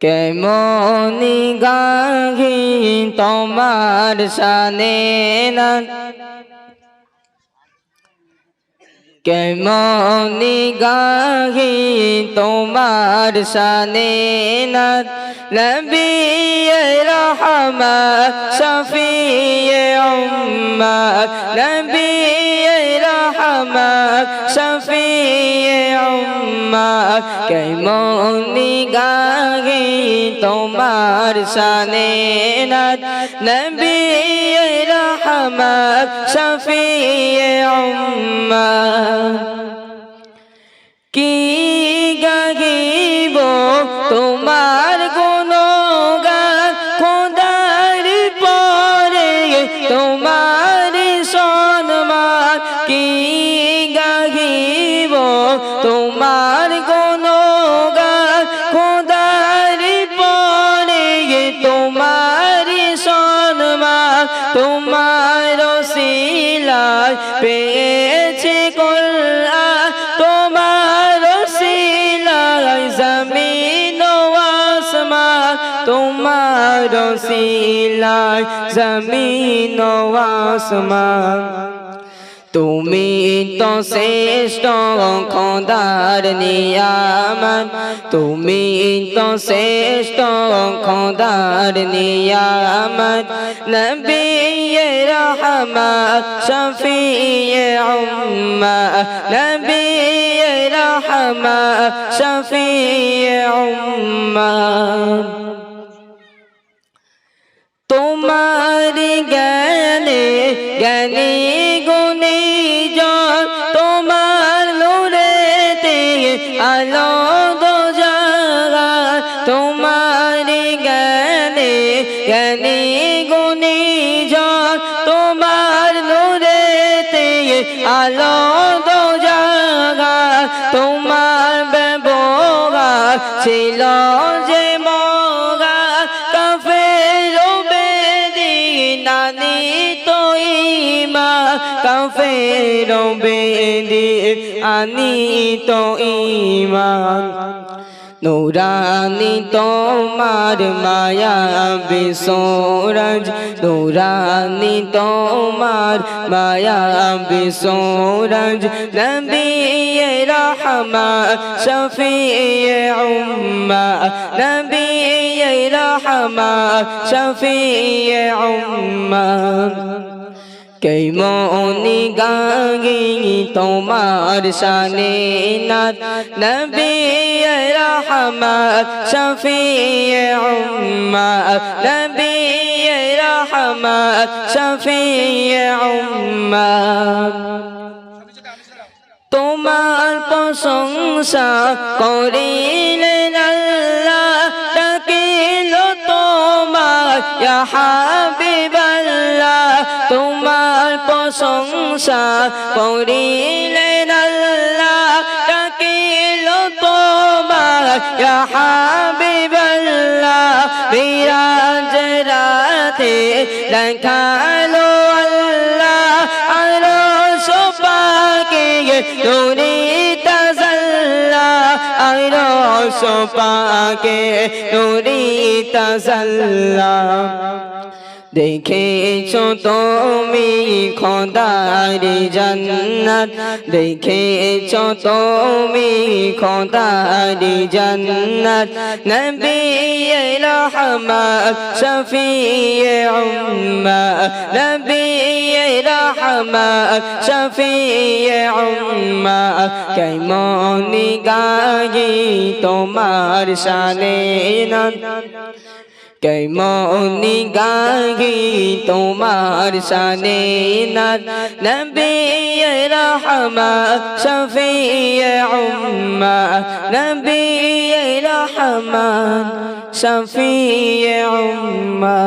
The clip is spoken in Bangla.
কেমনি গাহি তোমার সানে না? কেমনি গাহি তোমার সানে না? নবী রহমা শফি উম্মা নবী রহমা শফি উম্মা কেমনি গাহি তোমার সানে না নবী রহমত শফি উম্মা কি তোমার শিলায় পেয়েছে কল্লা তোমার শিলায় জমিন ও আসমান, তোমার শিলায় জমিন ও আসমান। তুমি তো শ্রেষ্ঠ খোদার নিয়ামত, তুমি তো শ্রেষ্ঠ খোদার নিয়ামত। নবী রহমত শফি উম্মা নবী রহমত শফি উম্মা তোমার জ্ঞানে জ্ঞানী গুণী জন, তোমার লোরেতে আলো তোমার জ্ঞানে জ্ঞানী আলো দো জাগা তোমার ব্যবহার ছিল যে মগা কাফের বেদিনানি তো ইমা কাফের বেদি আনি তো ইমান নুরানি তোমার মায়া বিসোরজ, নুরানি তোমার মায়া বিসোরজ। নবী রহমত শফি উম্মা। নবী রহমত শফি উম্মা। কেমনি গাঙ্গি তোমার শানে নবী রহমত শফি উম্মা নবী রহমত শফি উম্মা তোমার প্রশংসা করিলেন আল্লাহ, ডাকিল তোমার, ইয়া হাবিবাল্লাহ। তোমার প্রশংসা করিলেন আল্লাহ ইয়া হাবিবাল্লাহ বিরাজ রাতে দেখাল আল্লাহ আরও সোপাকে নুরি তাজাল্লা আরও সোপাকে নুরি তাজাল্লা দেখেছ তুমি খোদারি জান্নাত। দেখেছ তুমি খোদারি জান্নাত। নবী রহমত শফি উম্মা নবী রহমত শফি উম্মা কেমনি গাহি তোমার শানে না কেমনি গাহি তোমার শানে নাত নবী রহমত শফি উম্মা নবী রহমত শফি উম্মা